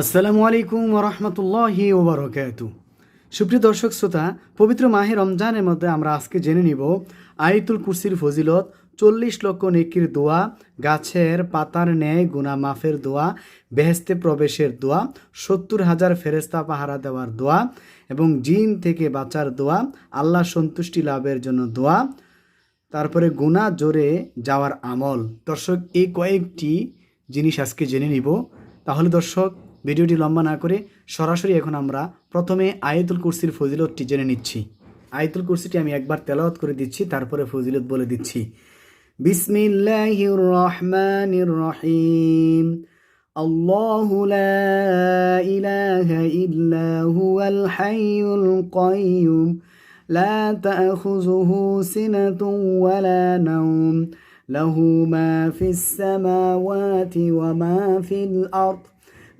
আসসালামু আলাইকুম রহমতুল্লাহি ওবরকাত সুপ্রিয় দর্শক শ্রোতা, পবিত্র মাহে রমজানের মধ্যে আমরা আজকে জেনে নিব আয়াতুল কুরসির ফজিলত, চল্লিশ লক্ষ নেকির দোয়া, গাছের পাতার ন্যায় গুনা মাফের দোয়া বেহেস্তে প্রবেশের দোয়া, সত্তর হাজার ফেরেস্তা পাহারা দেওয়ার দোয়া এবং জিন থেকে বাঁচার দোয়া, আল্লাহ সন্তুষ্টি লাভের জন্য দোয়া, তারপরে গুণা জোরে যাওয়ার আমল। দর্শক, এই কয়েকটি জিনিস আজকে জেনে নিব। তাহলে দর্শক ভিডিওটি লম্বা না করে সরাসরি এখন আমরা প্রথমে আয়াতুল কুরসির ফজিলতটি জেনে নিচ্ছি আয়াতুল কুরসিটি আমি একবার তেলাওয়াত করে দিচ্ছি তারপরে ফজিলত বলে দিচ্ছি বিসমিল্লাহির রহমানির রহিম الله لا إله إلا هو الحي القيوم لا تأخذه سنة ولا نوم له ما في السماوات وما في الأرض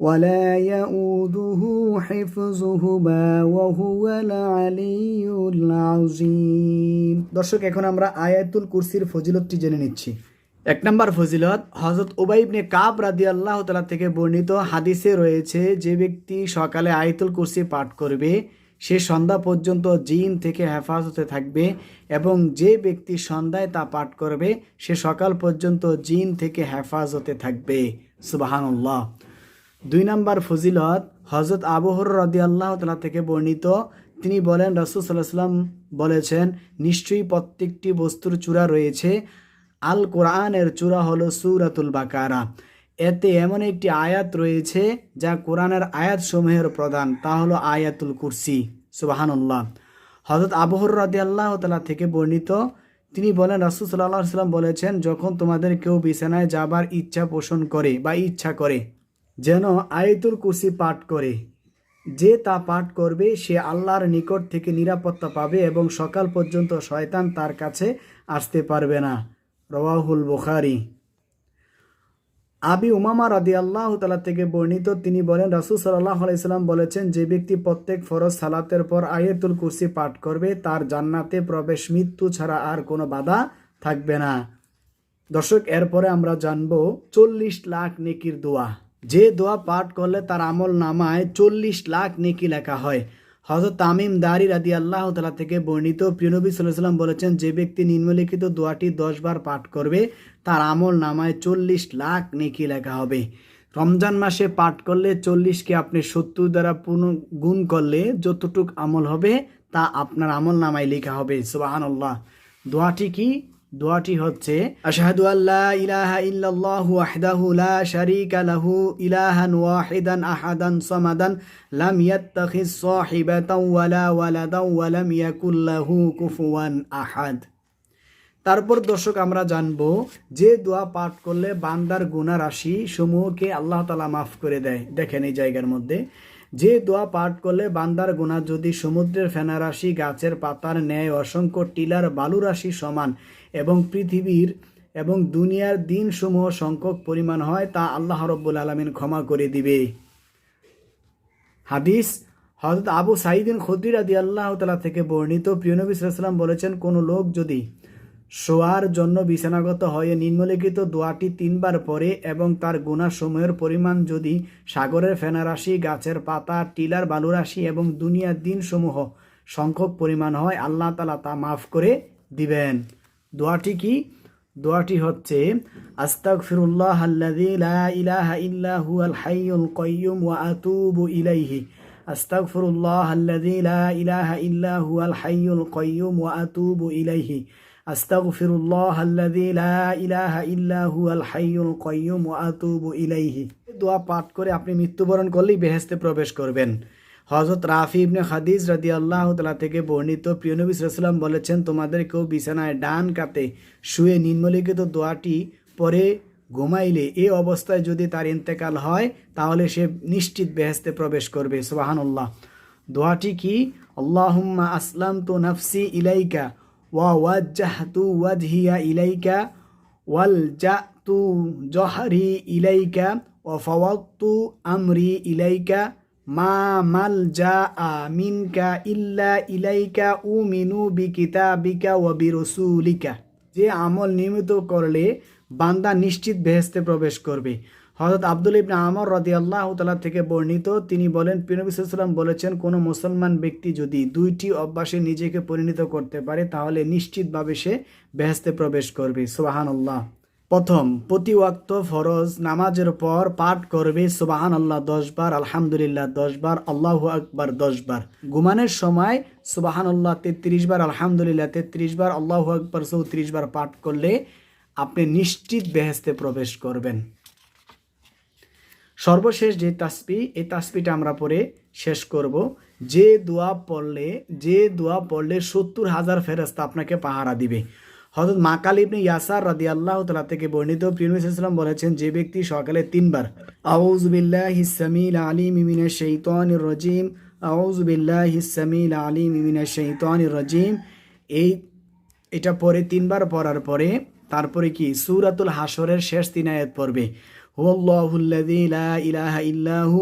ولا يؤوده حفظهما وهو العلي العظيم দর্শক এখন আমরা আয়াতুল কুরসির ফজিলতটি জেনে নিচ্ছি এক নম্বর ফজিলত হজরত উবাইবনে কাব রাদি আল্লাহ তালা থেকে বর্ণিত হাদিসে রয়েছে যে ব্যক্তি সকালে আয়াতুল কুরসি পাঠ করবে সে সন্ধ্যা পর্যন্ত জিন থেকে হেফাজতে থাকবে এবং যে ব্যক্তি সন্ধ্যায় তা পাঠ করবে সে সকাল পর্যন্ত জিন থেকে হেফাজতে থাকবে সুবাহানুল্লাহ দুই নাম্বার ফজিলত হজরত আবহর রদি আল্লাহ তালা থেকে বর্ণিত। তিনি বলেন, রসুল সাল্লাম বলেছেন, নিশ্চয়ই প্রত্যেকটি বস্তুর চূড়া রয়েছে। আল কোরআনের চূড়া হলো সুরাতুল বাকারা। এতে এমন একটি আয়াত রয়েছে, যা কোরআনের আয়াত সমূহের প্রধান। তা হলো আয়াতুল কুরসি। সুবাহানুল্লাহ। হজরত আবহর রদি আল্লাহ তালা থেকে বর্ণিত। তিনি বলেন, রাসুল সাল্লাহ সাল্লাম বলেছেন, যখন তোমাদের কেউ বিছানায় যাবার ইচ্ছা পোষণ করে বা ইচ্ছা করে যেন আয়াতুল কুরসি পাঠ করে। যে তা পাঠ করবে, সে আল্লাহর নিকট থেকে নিরাপত্তা পাবে এবং সকাল পর্যন্ত শয়তান তার কাছে আসতে পারবে না। রওয়াহুল বুখারি। আবি উমামা রাদি আল্লাহ তালা থেকে বর্ণিত তিনি বলেন, রাসুল সাল্লাহ আলাইসাল্লাম বলেছেন, যে ব্যক্তি প্রত্যেক ফরজ সালাতের পর আয়াতুল কুরসি পাঠ করবে, তার জান্নাতে প্রবেশ মৃত্যু ছাড়া আর কোনো বাধা থাকবে না। দর্শক, এরপরে আমরা জানব চল্লিশ লাখ নেকির দোয়া। যে দোয়া পাঠ করলে তার আমল নামায় চল্লিশ লাখ নেকি লেখা হয়। হজরত তামিম দারি রাদি আল্লাহ তালা থেকে বর্ণিত প্রিয়নবী সাল্লাম বলেছেন, যে ব্যক্তি নিম্নলিখিত দোয়াটি দশ বার পাঠ করবে, তার আমল নামায় চল্লিশ লাখ নেকি লেখা হবে। রমজান মাসে পাঠ করলে চল্লিশকে আপনি সত্তর দ্বারা পুনঃ গুণ করলে যতটুক আমল হবে, তা আপনার আমল নামায় লেখা হবে। সুবাহান্লাহ দোয়াটি কি? দোয়াটি হচ্ছে, আশহাদু আল্লাহ ইলাহা ইল্লাল্লাহু ওয়াহদাহু লা শারীকা লাহু ইলাহান ওয়াহিদান আহাদান সামাদান লাম ইয়াত্তাখিজ সাহিবাতাও ওয়ালা ওয়ালাদাও ওয়া ইয়াকুল লাহু কুফুয়ান আহাদ। তারপর দর্শক, আমরা জানব যে দোয়া পাঠ করলে বান্দার গুণা রাশি সমূহকে আল্লাহ তালা মাফ করে দেয়। দেখেন এই জায়গার মধ্যে, যে দোয়া পাঠ করলে বান্দার গুণা যদি সমুদ্রের ফেনা রাশি, গাছের পাতার ন্যায়, অসংখ্য টিলার বালু রাশি সমান এবং পৃথিবীর এবং দুনিয়ার দিনসমূহ সংখ্যক পরিমাণ হয়, তা আল্লাহ রব্বুল আলমিন ক্ষমা করে দিবে। হাদিস হজরত আবু সাইদিন খদ্দির আদি আল্লাহ তালা থেকে বর্ণিত। প্রিয়নবী সাল্লাম বলেছেন, কোনো লোক যদি শোয়ার জন্য বিছানাগত হয়ে নিম্নলিখিত দোয়াটি তিনবার পরে এবং তার গুণাসমূহের পরিমাণ যদি সাগরের ফেনারাশি, গাছের পাতা, টিলার বালুরাশি এবং দুনিয়ার দিনসমূহ সংখ্যক পরিমাণ হয়, আল্লাহ তালা তা মাফ করে দিবেন। দোয়াটি কি? দোয়াটি হচ্ছে আস্তাক ফিরুল্লাহ ইলাহা ইল্লা হুয়াল হাইয়ুল কাইয়্যুম ওয়া আতুবু ইলাইহি। আস্তাগফিরুল্লাহ আল্লাযী লা ইলাহা ইল্লা হুয়াল হাইয়ুল কাইয়্যুম ওয়া আতুবু ইলাইহি। আস্তাগফিরুল্লাহ আল্লাযী লা ইলাহা ইল্লা হুয়াল হাইয়ুল কাইয়্যুম ওয়া আতুবু ইলাইহি। দোয়া পাঠ করে আপনি মৃত্যুবরণ করলেই বেহেস্তে প্রবেশ করবেন। হজরত রাফি ইবনে হাদিস রাদি আল্লাহ তালা থেকে বর্ণিত প্রিয়নবী সাল্লাম বলেছেন, তোমাদের কেউ বিছানায় ডান কাতে শুয়ে নিম্নলিখিত দোয়াটি পরে ঘুমাইলে এ অবস্থায় যদি তার ইন্তেকাল হয়, তাহলে সে নিশ্চিত বেহেস্তে প্রবেশ করবে। সুবাহানুল্লাহ। দোয়াটি কি? আল্লাহুম্মা আসলাম তু নফসি ইলাইকা ওয়া ওয়াজ্জাহতু ওয়াজহিয়া ইলাইকা ওয়াল জাতু জহরি ইলাইকা ও ফওয়াত্তু আমরি ইলাইকা মা ইল্লা ইলাইকা উ মিনু ও যে আমল নিয়মিত করলে বান্দা নিশ্চিত বেহেস্তে প্রবেশ করবে। হজরত আব্দুল ইবনে আমর রদি আল্লাহ তালা থেকে বর্ণিত, তিনি বলেন পিনবী সাল্লাম বলেছেন, কোনো মুসলমান ব্যক্তি যদি দুইটি অভ্যাসে নিজেকে পরিণত করতে পারে, তাহলে নিশ্চিতভাবে সে বেহেস্তে প্রবেশ করবে। সুবাহান আল্লাহ প্রথম, প্রতি ওয়াক্ত ফরজ নামাজের পর পাঠ করবে সুবাহান আল্লাহ দশ বার আলহামদুলিল্লাহ দশ বার আল্লাহ আকবার দশ বার ঘুমানোর সময় সুবাহান আল্লাহ তেত্রিশ বার আলহামদুলিল্লাহ তেত্রিশ বার আল্লাহ আকবার চৌত্রিশ বার পাঠ করলে আপনি নিশ্চিত বেহেস্তে প্রবেশ করবেন। সর্বশেষ যে তাসপি এই তাসপিটা আমরা পরে শেষ করব। যে দোয়া পড়লে, যে দোয়া পড়লে সত্তর হাজার ফেরস্তা আপনাকে পাহারা দিবে। হজরত মাকাল ইবনে ইয়াসার রাদি আল্লাহ তালা থেকে বর্ণিত প্রিয়সাল্লাম বলেছেন, যে ব্যক্তি সকালে তিনবার আউজবিল্লাহ হিসামিল আলিম ইমিনের শৈতান রজিম আউজবিল্লাহ হিসামিল আলিম ইমিনের শৈতান রজিম এই, এটা পরে তিনবার পড়ার পরে, তারপরে কি? সুরাতুল হাসরের শেষ তিন আয়াত পড়বে, হুয়াল্লাহুল্লাযী লা ইলাহা ইল্লাহু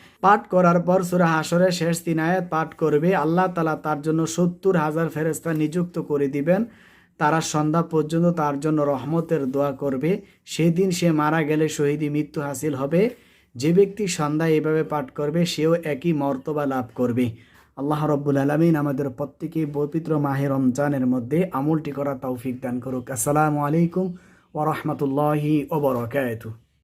পাঠ করার পর সুরা হাসরের শেষ তিন আয়াত পাঠ করবে। আল্লাহ তালা তার জন্য সত্তর হাজার ফেরেস্তা নিযুক্ত করে দিবেন। তারা সন্ধ্যা পর্যন্ত তার জন্য রহমতের দোয়া করবে। সেদিন সে মারা গেলে শহীদি মৃত্যু হাসিল হবে। যে ব্যক্তি সন্ধ্যায় এভাবে পাঠ করবে, সেও একই মর্তবা লাভ করবে। আল্লাহ রব্বুল আলমিন আমাদের প্রত্যেকে পবিত্র মাহে রমজানের মধ্যে আমলটি করা তৌফিক দান করুক। আসসালামু আলাইকুম ওরহমতুল্লাহি ওবরকাত